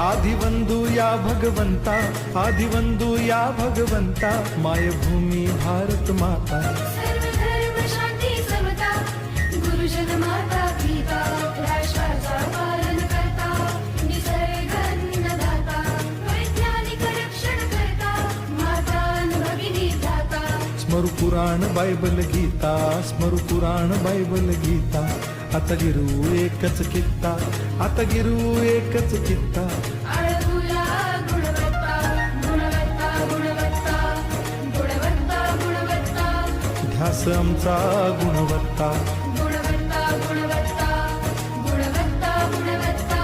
आदिवंदू या भगवंता आदिवंदू या भगवंता मायभूमी भारत माता। सर्वधर्म शांती समता गुरुजन माता पिता राष्ट्राचा पालन करता निसर्ग अन्नदाता वैज्ञानिक रक्षण करता माता भगिनी दाता स्मरु पुराण बायबल गीता स्मरु पुराण बायबल गीता। आता गिरू एकच कित्ता आता गिरू एकच कित्ता। विकास आमचा गुणवत्ता. गुणवत्ता गुणवत्ता गुणवत्ता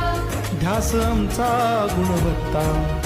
ध्यास आमचा गुणवत्ता.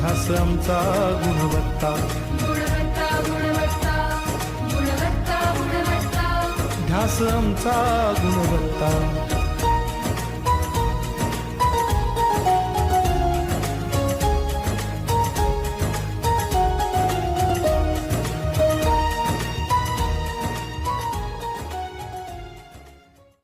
ध्यास आमचा गुणवत्ता. गुणवत्ता गुणवत्ता गुणवत्ता गुणवत्ता. ध्यास आमचा गुणवत्ता.